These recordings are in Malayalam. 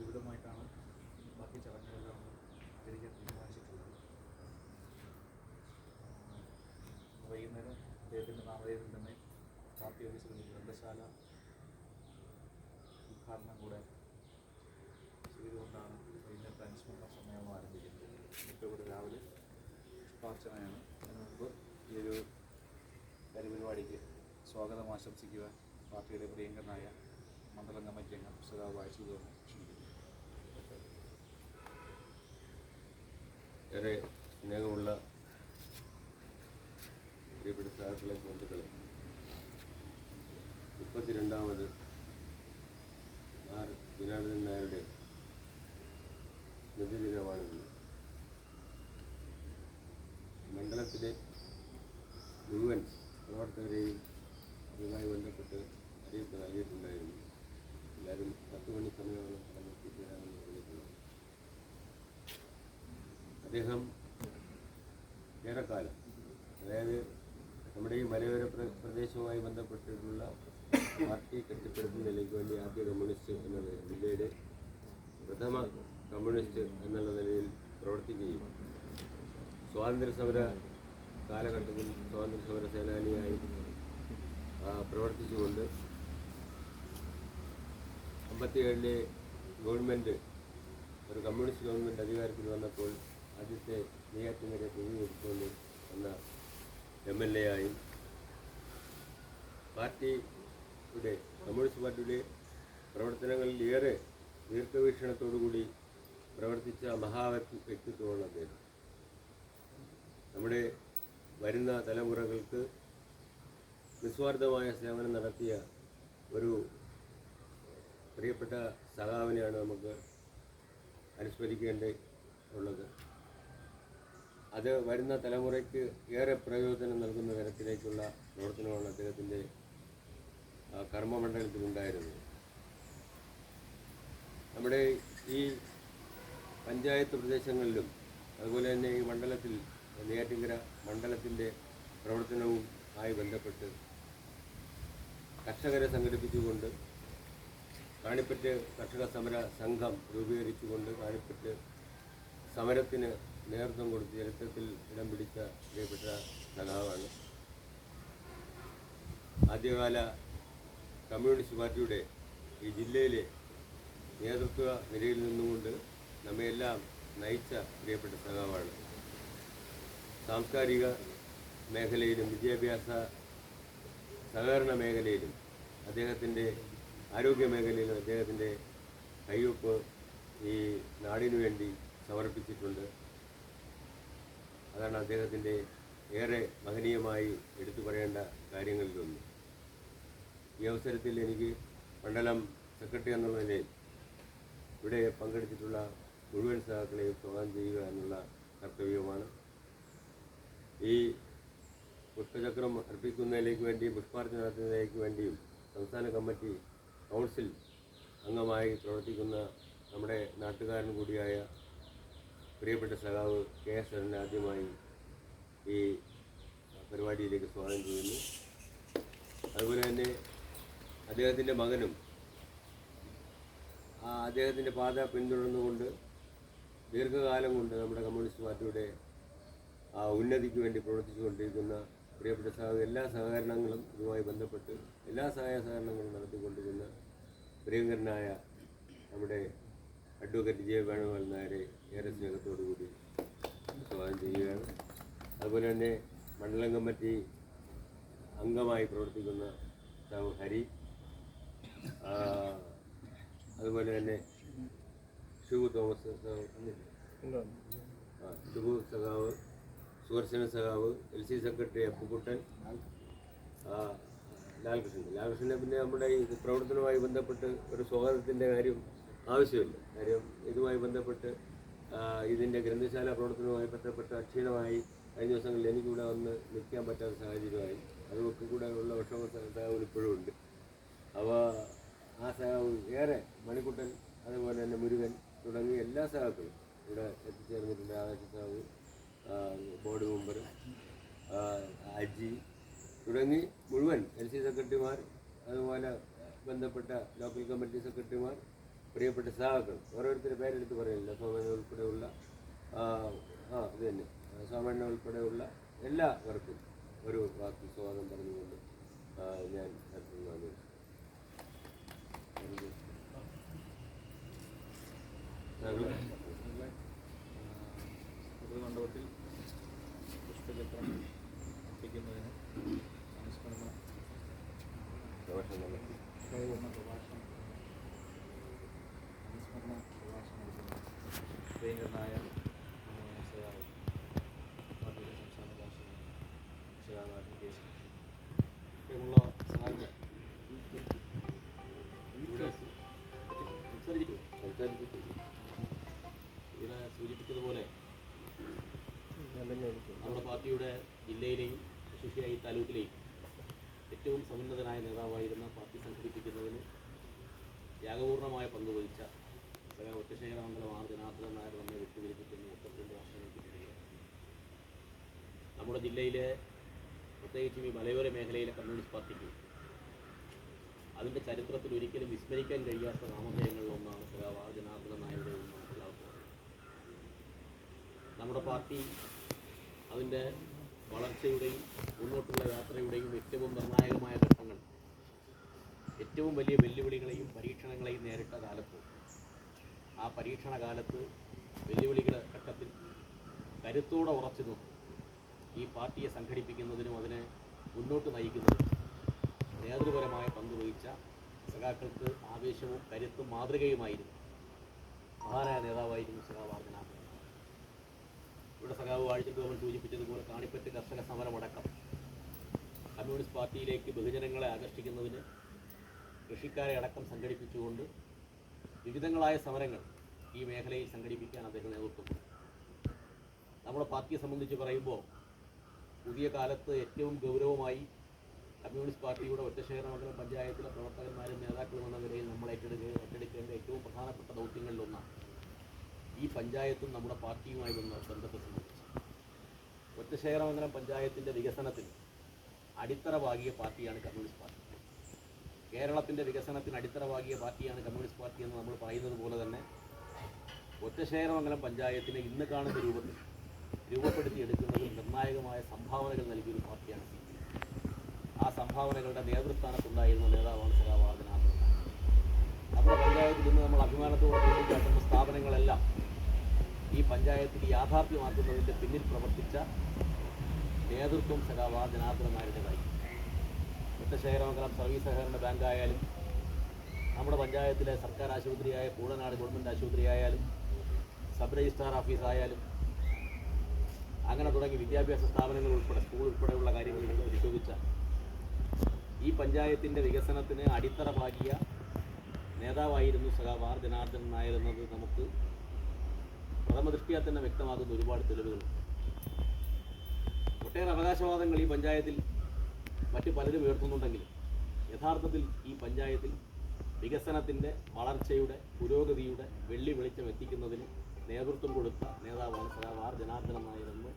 വിപുലമായിട്ടാണ് ബാക്കി ചടങ്ങുകളെല്ലാം ആചരിക്കാൻ തീരുമാനിച്ചിട്ടുള്ളത്. വൈകുന്നേരം അദ്ദേഹത്തിന്റെ നാമധേയത്തിൽ തന്നെ പാർട്ടി ഓഫീസിൽ ഗ്രന്ഥശാല ഉദ്ഘാടനം കൂടെ ചെയ്തുകൊണ്ടാണ് വൈകുന്നേരത്തെ അനുസ്മരണ സമ്മേളനം ആരംഭിക്കുന്നത്. ഇപ്പോൾ ഇവിടെ രാവിലെ പുഷ്പാർച്ചനയാണ് അതിന് മുമ്പ് ഈ ഒരു കരിപരിപാടിക്ക് സ്വാഗതം ആശംസിക്കുവാൻ പാർട്ടിയുടെ പ്രിയങ്കരനായ മണ്ഡലം കമ്മിറ്റി അംഗം സഖാവ് വായിച്ചു തോന്നി ഏറെ സ്നേഹമുള്ള പ്രിയപ്പെട്ട സാഹക്കളെ സുഹൃത്തുക്കളെ മുപ്പത്തിരണ്ടാമത് ആർ ജനാർദ്ദൻ നായരുടെ സ്മൃതിദിനമാണിത് മണ്ഡലത്തിലെ മുഴുവൻ പ്രവർത്തകരെയും അതുമായി ബന്ധപ്പെട്ട് അറിയിപ്പ് നൽകിയിട്ടുണ്ടായിരുന്നു. എല്ലാവരും പത്ത് മണി സമയമാണ് കടന്നെത്തിച്ചേരാമെന്ന് അദ്ദേഹം ഏറെക്കാലം അതായത് നമ്മുടെ ഈ മലയോര പ്ര- പ്രദേശവുമായി ബന്ധപ്പെട്ടിട്ടുള്ള പാർട്ടി കെട്ടിപ്പടുക്കുന്നതിലേക്ക് വേണ്ടി ആദ്യ കമ്മ്യൂണിസ്റ്റ് എന്നത് ജില്ലയുടെ പ്രഥമ കമ്മ്യൂണിസ്റ്റ് എന്നുള്ള നിലയിൽ പ്രവർത്തിക്കുകയും സ്വാതന്ത്ര്യ സമര കാലഘട്ടത്തിൽ സ്വാതന്ത്ര്യ സമര സേനാനിയായി പ്രവർത്തിച്ചുകൊണ്ട് അമ്പത്തിയേഴിലെ ഗവൺമെന്റ് ഒരു കമ്മ്യൂണിസ്റ്റ് ഗവൺമെന്റ് അധികാരത്തിൽ വന്നപ്പോൾ ആദ്യത്തെ നെയ്യാറ്റിൻകരെ പ്രതിനിധിച്ചുകൊണ്ട് വന്ന എം എൽ എ ആയും പാർട്ടിയുടെ കമ്മ്യൂണിസ്റ്റ് പാർട്ടിയുടെ പ്രവർത്തനങ്ങളിൽ ഏറെ ദീർഘവീക്ഷണത്തോടുകൂടി പ്രവർത്തിച്ച മഹാ വ്യക്തി- വ്യക്തിത്വമാണ് അദ്ദേഹം. നമ്മുടെ വരുന്ന തലമുറകൾക്ക് നിസ്വാർത്ഥമായ സേവനം നടത്തിയ ഒരു പ്രിയപ്പെട്ട സഖാവിനെയാണ് നമുക്ക് അനുസ്മരിക്കേണ്ടത് ഉള്ളത്. അത് വരുന്ന തലമുറയ്ക്ക് ഏറെ പ്രയോജനം നൽകുന്ന തരത്തിലേക്കുള്ള പ്രവർത്തനമാണ് അദ്ദേഹത്തിന്റെ കർമ്മമണ്ഡലത്തിലുണ്ടായിരുന്നത് നമ്മുടെ ഈ പഞ്ചായത്ത് പ്രദേശങ്ങളിലും അതുപോലെ തന്നെ ഈ മണ്ഡലത്തിൽ നെയ്യാറ്റിങ്കര മണ്ഡലത്തിന്റെ പ്രവർത്തനവും ആയി ബന്ധപ്പെട്ട് കർഷകരെ സംഘടിപ്പിച്ചുകൊണ്ട് കാണിപ്പറ്റ് കർഷക സമര സംഘം രൂപീകരിച്ചുകൊണ്ട് കാണിപ്പറ്റ് സമരത്തിന് നേതൃത്വം കൊടുത്ത് ചരിത്രത്തിൽ ഇടം പിടിച്ച പ്രിയപ്പെട്ട സഖാവാണ് ആദ്യകാല കമ്മ്യൂണിസ്റ്റ് പാർട്ടിയുടെ ഈ ജില്ലയിലെ നേതൃത്വ നിരയിൽ നിന്നുകൊണ്ട് നമ്മയെല്ലാം നയിച്ച പ്രിയപ്പെട്ട സഖാവാണ്. സാംസ്കാരിക മേഖലയിലും വിദ്യാഭ്യാസ സഹകരണ മേഖലയിലും അദ്ദേഹത്തിന്റെ ആരോഗ്യ മേഖലയിലും അദ്ദേഹത്തിന്റെ കൈവപ്പ് ഈ നാടിനു വേണ്ടി സമർപ്പിച്ചിട്ടുണ്ട്. അതാണ് അദ്ദേഹത്തിന്റെ ഏറെ മഹനീയമായി എടുത്തു പറയേണ്ട കാര്യങ്ങളിലൊന്ന്. ഈ അവസരത്തിൽ എനിക്ക് മണ്ഡലം സെക്രട്ടറി എന്നുള്ള നിലയിൽ ഇവിടെ പങ്കെടുത്തിട്ടുള്ള മുഴുവൻ സഹാക്കളെയും സ്വാഗതം ചെയ്യുക എന്നുള്ള കർത്തവ്യവുമാണ് ഈ പുഷ്പചക്രം അർപ്പിക്കുന്നതിലേക്ക് വേണ്ടിയും പുഷ്പാർച്ച നടത്തുന്നതിലേക്ക് വേണ്ടിയും സംസ്ഥാന കമ്മിറ്റി കൗൺസിൽ അംഗമായി പ്രവർത്തിക്കുന്ന നമ്മുടെ നാട്ടുകാരൻ കൂടിയായ പ്രിയപ്പെട്ട സഖാവ് കെ എസ് ശരൺ ആദ്യമായി ഈ പരിപാടിയിലേക്ക് സ്വാഗതം ചെയ്യുന്നു. അതുപോലെ തന്നെ അദ്ദേഹത്തിന്റെ മകനും ആ അദ്ദേഹത്തിന്റെ പാത പിന്തുടർന്നുകൊണ്ട് ദീർഘകാലം കൊണ്ട് നമ്മുടെ കമ്മ്യൂണിസ്റ്റ് പാർട്ടിയുടെ ആ ഉന്നതിക്ക് വേണ്ടി പ്രവർത്തിച്ചുകൊണ്ടിരിക്കുന്ന പ്രിയപ്പെട്ട സഹ എല്ലാ സഹകരണങ്ങളും ഇതുമായി ബന്ധപ്പെട്ട് എല്ലാ സഹായ സഹകരണങ്ങളും നടത്തിക്കൊണ്ടിരുന്ന പ്രിയങ്കരനായ നമ്മുടെ അഡ്വക്കേറ്റ് ജെ വേണുഗോപാൽ നായരെ ഏറെ സ്നേഹത്തോടു കൂടി സ്വാഗതം ചെയ്യുകയാണ്. അതുപോലെ തന്നെ മണ്ഡലം കമ്മിറ്റി അംഗമായി പ്രവർത്തിക്കുന്ന സാവ് ഹരി അതുപോലെ തന്നെ ഷിബു തോമസ് ആ, സഖാവ് സുദർശന സഖാവ് L C secretary Appukuttan Lalkrishnan. ലാൽകൃഷ്ണനെ പിന്നെ നമ്മുടെ ഈ പ്രവർത്തനവുമായി ബന്ധപ്പെട്ട് ഒരു സ്വാഗതത്തിന്റെ കാര്യം ആവശ്യമില്ല. കാര്യം ഇതുമായി ബന്ധപ്പെട്ട് ഇതിന്റെ ഗ്രന്ഥശാല പ്രവർത്തനവുമായി ബന്ധപ്പെട്ട് അക്ഷീണമായി കഴിഞ്ഞ ദിവസങ്ങളിൽ എനിക്കിവിടെ വന്ന് നിൽക്കാൻ പറ്റാത്ത സാഹചര്യമായി. അതൊക്കെ കൂടെ ഉള്ള വിഷമ ഇപ്പോഴും ഉണ്ട്. അവ ആ സഖാവ് ഏറെ മണിക്കുട്ടൻ അതുപോലെ തന്നെ മുരുകൻ തുടങ്ങിയ എല്ലാ സഹാക്കളും ഇവിടെ എത്തിച്ചേർന്നിട്ടുണ്ട്. ആകാശ സാഹു ബോർഡ് മെമ്പർ അജി തുടങ്ങി മുഴുവൻ എൽ സി സെക്രട്ടറിമാർ അതുപോലെ ബന്ധപ്പെട്ട ലോക്കൽ കമ്മിറ്റി സെക്രട്ടറിമാർ പ്രിയപ്പെട്ട സഹാക്കൾ ഓരോരുത്തരുടെ പേരെടുത്ത് പറയുന്നില്ല സോമേന ഉൾപ്പെടെയുള്ള ആ ആ ഇത് തന്നെ. സോമേന ഉൾപ്പെടെയുള്ള എല്ലാവർക്കും ഒരു വാക്ക് സ്വാഗതം പറഞ്ഞുകൊണ്ട് ഞാൻ നിർത്തുന്നു മണ്ഡപത്തിൽ പുഷ്പചക്രം അർപ്പിക്കുന്നതിന് അനുസ്മരണ പ്രഭാഷണം നടത്തി പൂർണ പ്രഭാഷണം അനുസ്മരണ പ്രഭാഷണം നടത്തുന്ന പാർട്ടിയുടെ സംസ്ഥാന ഭാഷ സഖാവ് അഡ്വക്കേറ്റ് പ്രിയമുള്ള സഹാക്കളെ ഇവിടെ സൂചിപ്പിച്ചതുപോലെ നമ്മുടെ പാർട്ടിയുടെ ജില്ലയിലെയും വിശേഷിയായി താലൂക്കിലെയും ഏറ്റവും സമുന്നതനായ നേതാവായിരുന്ന പാർട്ടി സംഘടിപ്പിക്കുന്നതിന് ത്യാഗപൂർണമായ പങ്ക് വഹിച്ച നമ്മുടെ ജില്ലയിലെ പ്രത്യേകിച്ചും ഈ മലയോര മേഖലയിലെ കമ്മ്യൂണിസ്റ്റ് പാർട്ടിക്ക് അതിന്റെ ചരിത്രത്തിൽ ഒരിക്കലും വിസ്മരിക്കാൻ കഴിയാത്ത നാമധേയങ്ങളിൽ ഒന്നാണ് സഖാവ് ആർ നായരുടെ നമ്മുടെ പാർട്ടി അതിന്റെ വളർച്ചയുടെയും മുന്നോട്ടുള്ള യാത്രയുടെയും ഏറ്റവും നിർണായകമായ ഘട്ടങ്ങൾ ഏറ്റവും വലിയ വെല്ലുവിളികളെയും പരീക്ഷണങ്ങളെയും നേരിട്ട കാലത്ത് ആ പരീക്ഷണ കാലത്ത് വെല്ലുവിളികളുടെ ഘട്ടത്തിൽ കരുത്തോടെ ഉറച്ചു നിന്നു. ഈ പാർട്ടിയെ സംഘടിപ്പിക്കുന്നതിനും അതിനെ മുന്നോട്ട് നയിക്കുന്നതിനും നേതൃപരമായ പങ്ക് വഹിച്ച സഖാക്കൾക്ക് ആവേശവും കരുത്തും മാതൃകയുമായിരുന്നു. മഹാനായ നേതാവായിരുന്നു സഖാവ് ആർജനാഥൻ ഇവിടെ സഖാവ് വാഴ്ചത്തോളം സൂചിപ്പിച്ചതുപോലെ കാണിപ്പറ്റ് കർഷക സമരമടക്കം കമ്മ്യൂണിസ്റ്റ് പാർട്ടിയിലേക്ക് ബഹുജനങ്ങളെ ആകർഷിക്കുന്നതിന് കൃഷിക്കാരെ അടക്കം സംഘടിപ്പിച്ചുകൊണ്ട് വിവിധങ്ങളായ സമരങ്ങൾ ഈ മേഖലയിൽ സംഘടിപ്പിക്കാൻ അദ്ദേഹം നേതൃത്വം നമ്മുടെ പാർട്ടിയെ സംബന്ധിച്ച് പറയുമ്പോൾ പുതിയ കാലത്ത് ഏറ്റവും ഗൗരവമായി കമ്മ്യൂണിസ്റ്റ് പാർട്ടിയുടെ ഒറ്റശേഖര മണ്ഡലം പഞ്ചായത്തിലെ പ്രവർത്തകന്മാരും നേതാക്കളും എന്ന നിലയിൽ നമ്മൾ ഏറ്റെടുക്കുക ഏറ്റെടുക്കേണ്ട ഏറ്റവും പ്രധാനപ്പെട്ട ദൗത്യങ്ങളിലൊന്നാണ് ഈ പഞ്ചായത്തും നമ്മുടെ പാർട്ടിയുമായി വന്ന ബന്ധത്തെ സംബന്ധിച്ച്. മണ്ഡലം പഞ്ചായത്തിന്റെ വികസനത്തിൽ അടിത്തറ പാർട്ടിയാണ് കമ്മ്യൂണിസ്റ്റ് പാർട്ടി. കേരളത്തിന്റെ വികസനത്തിന് അടിത്തറവാകിയ പാർട്ടിയാണ് കമ്മ്യൂണിസ്റ്റ് പാർട്ടി എന്ന് നമ്മൾ പറയുന്നത് പോലെ തന്നെ ഒറ്റശേഖരമംഗലം പഞ്ചായത്തിനെ ഇന്ന് കാണുന്ന രൂപത്തിൽ രൂപപ്പെടുത്തിയെടുക്കുന്നതിൽ നിർണായകമായ സംഭാവനകൾ നൽകിയൊരു പാർട്ടിയാണ് സി പി ആ സംഭാവനകളുടെ നേതൃസ്ഥാനത്തുണ്ടായിരുന്ന നേതാവാണ് സഖാവ് ആർ നമ്മുടെ പഞ്ചായത്തിൽ ഇന്ന് നമ്മൾ അഭിമാനത്തോടെ ചൂണ്ടിക്കാട്ടുന്ന സ്ഥാപനങ്ങളെല്ലാം ഈ പഞ്ചായത്തിൽ യാഥാർത്ഥ്യമാക്കുന്നതിന്റെ പിന്നിൽ പ്രവർത്തിച്ച നേതൃത്വം സഖാവ് ആർ ജനാർദ്ദനൻ ശേഖരമംഗലം സർവീസ് സഹകരണ ബാങ്ക് ആയാലും നമ്മുടെ പഞ്ചായത്തിലെ സർക്കാർ ആശുപത്രിയായ പൂളനാട് ഗവൺമെന്റ് ആശുപത്രി ആയാലും സബ് രജിസ്ട്രാർ ഓഫീസ് ആയാലും അങ്ങനെ തുടങ്ങി വിദ്യാഭ്യാസ സ്ഥാപനങ്ങൾ ഉൾപ്പെടെ സ്കൂൾ ഉൾപ്പെടെയുള്ള കാര്യങ്ങൾ നിങ്ങൾ പരിശോധിച്ച ഈ പഞ്ചായത്തിന്റെ വികസനത്തിന് അടിത്തറ പാകിയ നേതാവായിരുന്നു സഖാവ് ആർ ജനാർദ്ദനൻ നായർ എന്നത് നമുക്ക് പ്രഥമദൃഷ്ടിയാൽ തന്നെ വ്യക്തമാകുന്ന ഒരുപാട് തെളിവുകൾ ഒട്ടേറെ അവകാശവാദങ്ങൾ ഈ പഞ്ചായത്തിൽ മറ്റു പലരും ഉയർത്തുന്നുണ്ടെങ്കിലും യഥാർത്ഥത്തിൽ ഈ പഞ്ചായത്തിൽ വികസനത്തിന്റെ വളർച്ചയുടെ പുരോഗതിയുടെ വെള്ളി വെളിച്ചം എത്തിക്കുന്നതിന് നേതൃത്വം കൊടുത്ത നേതാവാണ് സദാ ആർ ജനാർദ്ദനൻ നായരെന്ന്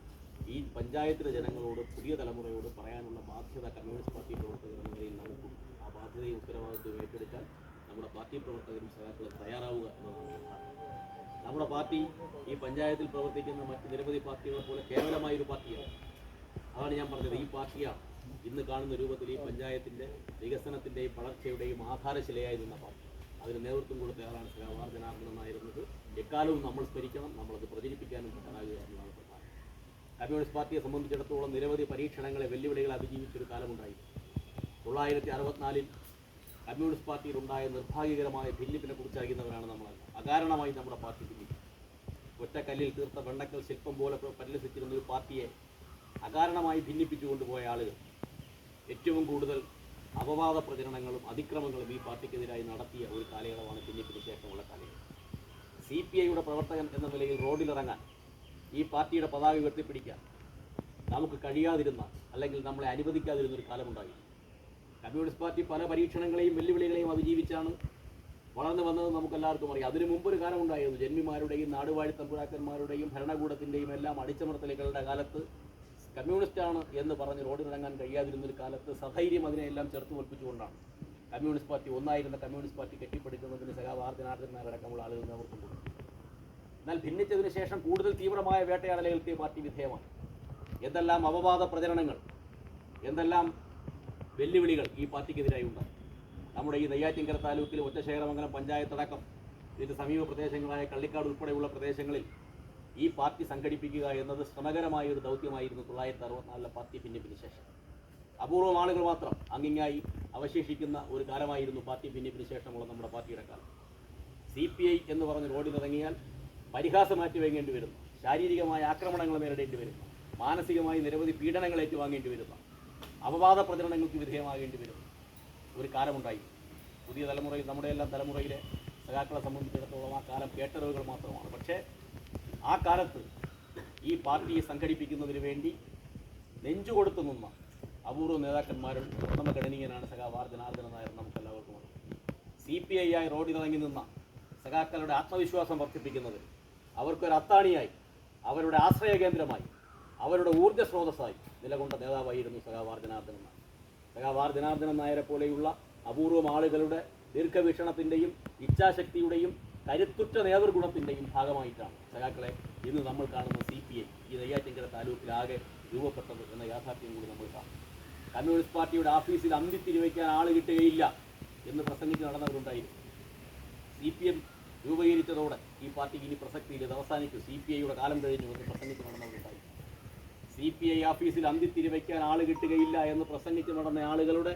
ഈ പഞ്ചായത്തിലെ ജനങ്ങളോട് പുതിയ തലമുറയോട് പറയാനുള്ള ബാധ്യത കമ്മ്യൂണിസ്റ്റ് പാർട്ടി പ്രവർത്തകർ എന്ന നിലയിൽ നമുക്കും ആ ബാധ്യതയും ഉത്തരവാദിത്വവും ഏറ്റെടുക്കാൻ നമ്മുടെ പാർട്ടി പ്രവർത്തകരും സഖാക്കളും തയ്യാറാവുക എന്നതാണ് നമ്മുടെ പാർട്ടി ഈ പഞ്ചായത്തിൽ പ്രവർത്തിക്കുന്ന മറ്റ് നിരവധി പാർട്ടികളെ പോലെ കേവലമായൊരു പാർട്ടിയാണ്. അതാണ് ഞാൻ പറഞ്ഞത്. ഈ പാർട്ടിയാണ് ഇന്ന് കാണുന്ന രൂപത്തിൽ ഈ പഞ്ചായത്തിന്റെ വികസനത്തിന്റെയും വളർച്ചയുടെയും ആധാരശിലയായി നിന്ന പാർട്ടി. അതിന് നേതൃത്വം കൊടുത്തയാളാണ് ശ്രീ ആർ ജനാർദ്ദനൻ നായിരുന്നത് എക്കാലവും നമ്മൾ സ്മരിക്കണം നമ്മളത് പ്രചരിപ്പിക്കാനും തയ്യാറാകുക എന്നതാണ് പ്രധാനം കമ്മ്യൂണിസ്റ്റ് പാർട്ടിയെ സംബന്ധിച്ചിടത്തോളം നിരവധി പരീക്ഷണങ്ങളെ വെല്ലുവിളികളെ അതിജീവിച്ചൊരു കാലമുണ്ടായി. തൊള്ളായിരത്തി അറുപത്തിനാലിൽ കമ്മ്യൂണിസ്റ്റ് പാർട്ടിയിലുണ്ടായ നിർഭാഗ്യകരമായ ഭിന്നിപ്പിനെ കുറിച്ച് അറിയുന്നവരാണ് നമ്മൾ. അകാരണമായി നമ്മുടെ പാർട്ടി ഭിന്നിച്ചു ഒറ്റക്കല്ലിൽ തീർത്ത വെണ്ണക്കൽ ശില്പം പോലെ പ്ര- പരിലസിച്ചിരുന്ന ഒരു പാർട്ടിയെ അകാരണമായി ഭിന്നിപ്പിച്ചു കൊണ്ടുപോയ ആളുകൾ. ഏറ്റവും കൂടുതൽ അപവാദ പ്രചരണങ്ങളും അതിക്രമങ്ങളും ഈ പാർട്ടിക്കെതിരായി നടത്തിയ ഒരു കാലയളവാണ് പിന്നീട് ശേഷമുള്ള കാലയളവ്. സി പി ഐയുടെ പ്രവർത്തകൻ എന്ന നിലയിൽ റോഡിലിറങ്ങാൻ ഈ പാർട്ടിയുടെ പതാക ഉയർത്തിപ്പിടിക്കാൻ നമുക്ക് കഴിയാതിരുന്ന അല്ലെങ്കിൽ നമ്മളെ അനുവദിക്കാതിരുന്ന ഒരു കാലമുണ്ടായി. കമ്മ്യൂണിസ്റ്റ് പാർട്ടി പല പരീക്ഷണങ്ങളെയും വെല്ലുവിളികളെയും അതിജീവിച്ചാണ് വളർന്നു വന്നത് നമുക്കെല്ലാവർക്കും അറിയാം. അതിനു മുമ്പൊരു കാലമുണ്ടായിരുന്നു. ജന്മിമാരുടെയും നാടുവാഴി തമ്പുരാക്കന്മാരുടെയും ഭരണകൂടത്തിന്റെയും എല്ലാം അടിച്ചമർത്തലുകളുടെ കാലത്ത് കമ്മ്യൂണിസ്റ്റാണ് എന്ന് പറഞ്ഞ് റോഡിനിറങ്ങാൻ കഴിയാതിരുന്നൊരു കാലത്ത് സധൈര്യം അതിനെയെല്ലാം ചേർത്ത് തോൽപ്പിച്ചുകൊണ്ടാണ്. കമ്മ്യൂണിസ്റ്റ് പാർട്ടി ഒന്നായിരുന്ന കമ്മ്യൂണിസ്റ്റ് പാർട്ടി കെട്ടിപ്പടുക്കുന്നതിന് സഖാവ് ആളുകൾ നേതൃത്വം എന്നാൽ ഭിന്നിച്ചതിന് ശേഷം കൂടുതൽ തീവ്രമായ വേട്ടയാടലുകൾക്ക് പാർട്ടി വിധേയമാണ്. എന്തെല്ലാം അപവാദ പ്രചരണങ്ങൾ എന്തെല്ലാം വെല്ലുവിളികൾ ഈ പാർട്ടിക്കെതിരായി ഉണ്ട് നമ്മുടെ ഈ നെയ്യാറ്റിൻകര താലൂക്കിൽ ഒറ്റശേഖരമംഗലം പഞ്ചായത്തടക്കം ഇതിന്റെ സമീപ പ്രദേശങ്ങളായ കള്ളിക്കാട് ഉൾപ്പെടെയുള്ള പ്രദേശങ്ങളിൽ ഈ പാർട്ടി സംഘടിപ്പിക്കുക എന്നത് ശ്രമകരമായ ഒരു ദൗത്യമായിരുന്നു തൊള്ളായിരത്തി അറുപത്തിനാലിലെ പാർട്ടി ഭിന്നിപ്പിന് ശേഷം. അപൂർവം ആളുകൾ മാത്രം അങ്ങിങ്ങായി അവശേഷിക്കുന്ന ഒരു കാലമായിരുന്നു പാർട്ടി ഭിന്നിപ്പിന് ശേഷമുള്ള നമ്മുടെ പാർട്ടിയുടെ കാലം. സി പി ഐ എന്ന് പറഞ്ഞ് റോഡിലിറങ്ങിയാൽ പരിഹാസം മാറ്റി വാങ്ങേണ്ടി വരുന്നു. ശാരീരികമായ ആക്രമണങ്ങൾ നേരിടേണ്ടി വരുന്നു. മാനസികമായി നിരവധി പീഡനങ്ങൾ ഏറ്റുവാങ്ങേണ്ടി വരുന്നു. അപവാദ പ്രചരണങ്ങൾക്ക് വിധേയമാകേണ്ടി വരുന്നു. ഒരു കാലമുണ്ടായി. പുതിയ തലമുറയിൽ നമ്മുടെ എല്ലാം തലമുറയിലെ സഖാക്കളെ സംബന്ധിച്ചിടത്തോളം ആ കാലം കേട്ടറിവുകൾ മാത്രമാണ്. പക്ഷേ ആ കാലത്ത് ഈ പാർട്ടിയെ സംഘടിപ്പിക്കുന്നതിന് വേണ്ടി നെഞ്ചുകൊടുത്തു നിന്ന അപൂർവ നേതാക്കന്മാരിൽ പ്രഥമ ഗണനീയനാണ് ആർ ജനാർദ്ദന നായർ നമുക്കെല്ലാവർക്കും അറിയാം. സി പി ഐ ആയി റോഡിലിറങ്ങി നിന്ന സഖാക്കളുടെ ആത്മവിശ്വാസം വർദ്ധിപ്പിക്കുന്നത് അവർക്കൊരു അത്താണിയായി അവരുടെ ആശ്രയ കേന്ദ്രമായി അവരുടെ ഊർജ സ്രോതസ്സായി നിലകൊണ്ട നേതാവായിരുന്നു സഖാവാർ ജനാർദ്ദനൻ നായർ. സഖാവാർ നായരെ പോലെയുള്ള അപൂർവം ആളുകളുടെ ദീർഘവീക്ഷണത്തിന്റെയും ഇച്ഛാശക്തിയുടെയും കരുത്തുറ്റ നേതൃഗുണത്തിന്റെയും ഭാഗമായിട്ടാണ്. സഖാക്കളെ ഇന്ന് നമ്മൾ കാണുന്ന സി പി ഐ ഈ നെയ്യാറ്റിൻകര താലൂക്കിലാകെ രൂപപ്പെട്ടത് എന്ന യാഥാർത്ഥ്യം കൂടി നമ്മൾ കാണും. കമ്മ്യൂണിസ്റ്റ് പാർട്ടിയുടെ ഓഫീസിൽ അന്തിത്തിരി വയ്ക്കാൻ ആൾ കിട്ടുകയില്ല എന്ന് പ്രസംഗിച്ച് നടന്നവരുണ്ടായിരുന്നു. സി പി എം രൂപീകരിച്ചതോടെ ഈ പാർട്ടിക്ക് ഇനി പ്രസക്തിയിൽ ഇത് അവസാനിക്കും. സി പി ഐയുടെ കാലം കഴിഞ്ഞു എന്ന് പ്രസംഗിച്ച് നടന്നവരുണ്ടായി സി പി ഐ ഓഫീസിൽ അന്തിത്തിരി വയ്ക്കാൻ ആൾ കിട്ടുകയില്ല എന്ന് പ്രസംഗിച്ച് നടന്ന ആളുകളുടെ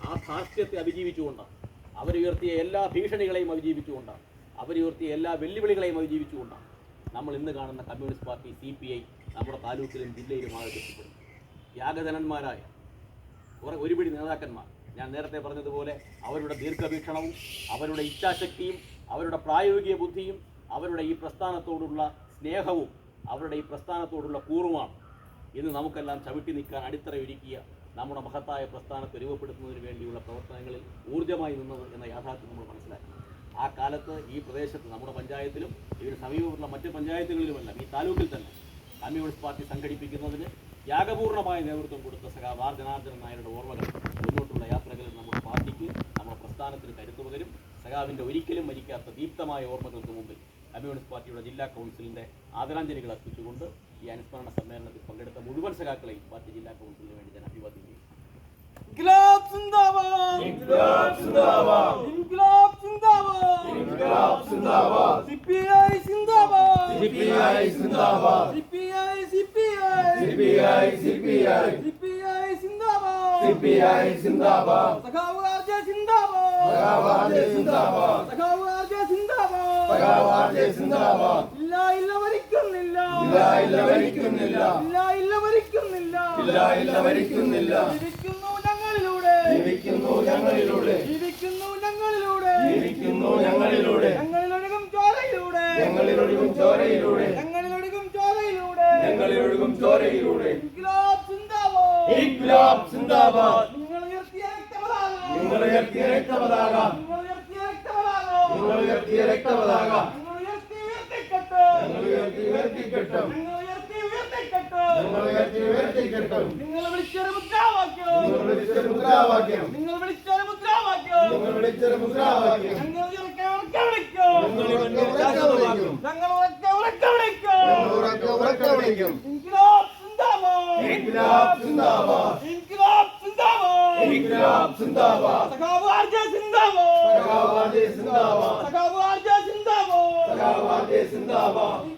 ആ ധാർഷ്ട്യത്തെ അതിജീവിച്ചുകൊണ്ടാണ്. അവരുയർത്തിയ എല്ലാ ഭീഷണികളെയും അതിജീവിച്ചുകൊണ്ടാണ്. അവരുയർത്തിയ എല്ലാ വെല്ലുവിളികളെയും അതിജീവിച്ചുകൊണ്ടാണ് നമ്മൾ ഇന്ന് കാണുന്ന communist party C P I നമ്മുടെ താലൂക്കിലും ജില്ലയിലും ആകെ യാഗധനന്മാരായ കുറെ ഒരുപിടി നേതാക്കന്മാർ ഞാൻ നേരത്തെ പറഞ്ഞതുപോലെ അവരുടെ ദീർഘവീക്ഷണവും അവരുടെ ഇച്ഛാശക്തിയും അവരുടെ പ്രായോഗിക ബുദ്ധിയും അവരുടെ ഈ പ്രസ്ഥാനത്തോടുള്ള സ്നേഹവും അവരുടെ ഈ പ്രസ്ഥാനത്തോടുള്ള കൂറുമാണ് ഇന്ന് നമുക്കെല്ലാം ചവിട്ടി നിൽക്കാൻ അടിത്തറയൊരുക്കിയ നമ്മുടെ മഹത്തായ പ്രസ്ഥാനത്തെ രൂപപ്പെടുത്തുന്നതിന് വേണ്ടിയുള്ള പ്രവർത്തനങ്ങളിൽ ഊർജമായി നിന്നത് എന്ന യാഥാർത്ഥ്യം നമ്മൾ മനസ്സിലാക്കി. ആ കാലത്ത് ഈ പ്രദേശത്ത് നമ്മുടെ പഞ്ചായത്തിലും ഇതിന് സമീപമുള്ള മറ്റ് പഞ്ചായത്തുകളിലുമെല്ലാം ഈ താലൂക്കിൽ തന്നെ കമ്മ്യൂണിസ്റ്റ് പാർട്ടി സംഘടിപ്പിക്കുന്നതിന് യാഗപൂർണമായ നേതൃത്വം കൊടുത്ത സഖാ ആർ ജനാർദ്ദനൻ നായരുടെ ഓർമ്മകൾ മുന്നോട്ടുള്ള യാത്രകളിൽ നമ്മുടെ പാർട്ടിക്ക് നമ്മുടെ പ്രസ്ഥാനത്തിന് കരുത്തു പകരും. സഖാവിന്റെ ഒരിക്കലും മരിക്കാത്ത ദീപ്തമായ ഓർമ്മകൾക്ക് മുമ്പിൽ കമ്മ്യൂണിസ്റ്റ് പാർട്ടിയുടെ ജില്ലാ കൗൺസിലിന്റെ ആദരാഞ്ജലികൾ അർപ്പിച്ചുകൊണ്ട് ഈ അനുസ്മരണ സമ്മേളനത്തിൽ പങ്കെടുത്ത മുഴുവൻ സഖാക്കളെയും പാർട്ടി ജില്ലാ കൗൺസിലിന് വേണ്ടി ഞാൻ അഭിവാദ്യം ഇൻക്ലാബ് സിന്ദാബാദ് ഇൻക്ലാബ് സിന്ദാബാദ് സിപിഐ സിന്ദാബാദ് സിപിഐ സിന്ദാബാദ് CPI CPI CPI CPI CPI സിന്ദാബാദ് സിപിഐ സിന്ദാബാദ് സഖാവ് ആർജെ സിന്ദാബാദ് സഖാവ് ആർജെ സിന്ദാബാദ് സഖാവ് ആർജെ സിന്ദാബാദ് സഖാവ് ആർജെ സിന്ദാബാദ് ഇല്ല ഇല്ല വരിക്കുന്നില്ല. ഇല്ല ഇല്ല വരിക്കുന്നില്ല. ഇല്ല ഇല്ല വരിക്കുന്നില്ല. ഇല്ല ഇല്ല വരിക്കുന്നില്ല. ജീവിക്കുന്നു ഞങ്ങളിലൂടെ. ജീവിക്കുന്നു ഞങ്ങളിലൂടെ. ജീവിക്കുന്നു ഞങ്ങളിലൂടെ. ഞങ്ങളിലൊഴുകും ചോരയിലൂടെ. ഞങ്ങളിലൊഴുകും ചോരയിലൂടെ. ഞങ്ങളിലൊഴുകും ചോരയിലൂടെ. ഞങ്ങളിലൊഴുകും ചോരയിലൂടെ. ഇൻക്ലാബ് സിന്ദാബാദ്. ഇൻക്ലാബ് സിന്ദാബാദ്. നിങ്ങൾ ഉയർത്തിയ രക്തപതാക. നിങ്ങൾ ഉയർത്തിയ രക്തപതാക. നിങ്ങൾ ഉയർത്തിയ രക്തപതാക. നിങ്ങൾ ഉയർത്തിയ രക്തപതാക. നിങ്ങൾ ഉയർത്തി ഉയർത്തിക്കെട്ട്. നിങ്ങൾ ഉയർത്തി ഉയർത്തിക്കെട്ട്. നിങ്ങൾ ഉയർത്തിക്കെട്ട് നിങ്ങൾ വിളിച്ചൊരു മുദ്രാവാക്യം. നിങ്ങൾ വിളിച്ചൊരു മുദ്രാവാക്യം. നിങ്ങൾ വിളിച്ചൊരു മുദ്രാവാക്യം. നിങ്ങൾ വിളിച്ചൊരു മുദ്രാവാക്യം. ഞങ്ങൾ ഉറക്കെ ഉറക്കെ വിളിക്കും. ഞങ്ങൾ ഉറക്കെ ഉറക്കെ വിളിക്കും. ഉറക്കെ ഉറക്കെ വിളിക്കും. ഇൻക്ലാബ് സിന്ദാബാദ്. ഇൻക്ലാബ് സിന്ദാബാദ്. ഇൻക്ലാബ് സിന്ദാബാദ്. ഇൻക്ലാബ് സിന്ദാബാദ്. സഖാവ് ആർജെ സിന്ദാബാദ്. സഖാവ് ആർജെ സിന്ദാബാദ്. സഖാവ് ആർജെ സിന്ദാബാദ്. സഖാവ് ആർജെ സിന്ദാബാദ്.